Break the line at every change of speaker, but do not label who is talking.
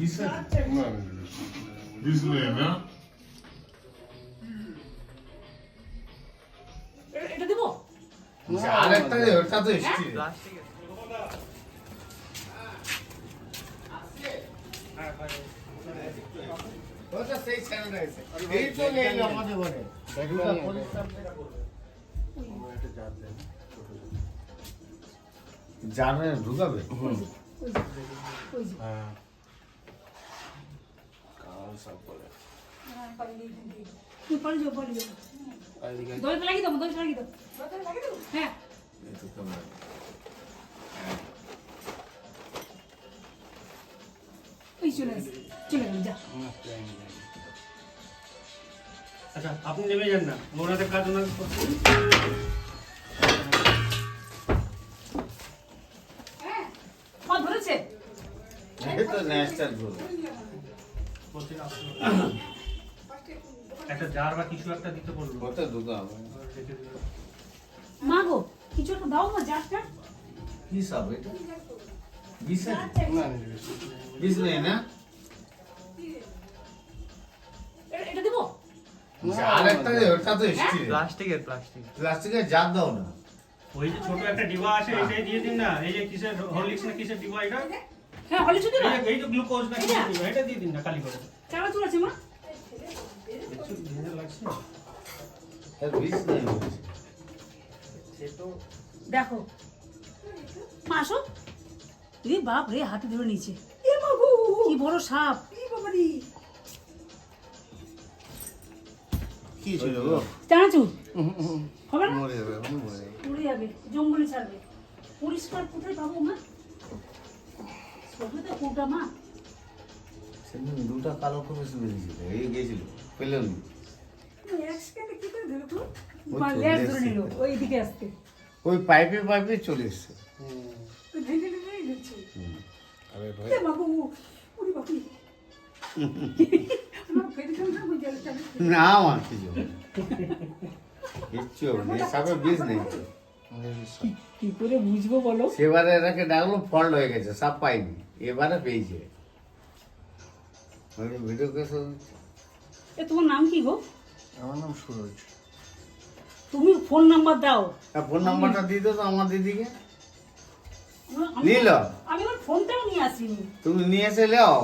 বিষ আছে
বিষ নেই না
এটা দেবো
আর ওটা তো স্টিল ওটা সেই স্যানিটাইজার এই তো নেই আমাদের ঘরে ওটা পরিষ্কার করে করবে। জানে ঢুকাবে
ওই যে ওই যে
হ্যাঁ
গেল যা।
আচ্ছা আপনি নেমে যান না। ওনাদের কাজ ওনাদের
হ্যাঁ। ধরেছে?
একটা জার বা কিছু একটা দিতে বলল।
মা গো কিছু একটা দাও না যারটা।
কি সব এটা? বিষ আছে? বিষ নেই। না?
এটা দেবো?
আর একটা ওটা তো স্টিল
প্লাস্টিকের প্লাস্টিক।
প্লাস্টিকের জার দাও না।
ওই যে ছোট একটা ডিবা আছে এটাই দিয়ে দিন না। এই যে কিসের হরলিক্স না কিসের ডিবা এটা?
হ্যাঁ হলে শুধু না
এই তো গ্লুকোজ না এটা। দিয়ে দিন না কালি করে
চালা চলে আছে মা।
একটু ভেজা লাগছে।
এর বিষ নেই।
সে তো
দেখো। মা আসো। রে বাপ রে হাতে ধরে নিচে এ বাবু! কি বড় সাপ। এ বাবারি
কি ছিল গো?
চানাচুর হবে না?
মরে যাবে। মরে যাবে
জঙ্গলে ছাড়বে। পরিষ্কার কোথায় পাবো মা? তো কোটা মা।
সেদিন দুটা কালো করে বেরিয়েছিল এই গেছিল পেলেন ওই পাইপে পাইপে চলে এসছে।
না
আমার কিছু। কিচ্ছু হবে না সাপে নেই।
কি করে বুঝব বলো?
সেবারে এটাকে ডাকলো ফল্ট হয়ে গেছে সাপ পাইনি। এবারে পেয়েছে। ভিডিও কেস
এ তোমার নাম কি গো?
আমার নাম সুরজ।
তুমি ফোন নাম্বার দাও।
ফোন নাম্বারটা দিয়ে দাও তো আমার দিদিকে। নিল?
আমি আমার ফোনটাও নিয়ে আসিনি।
তুমি নিয়ে এসে লেও।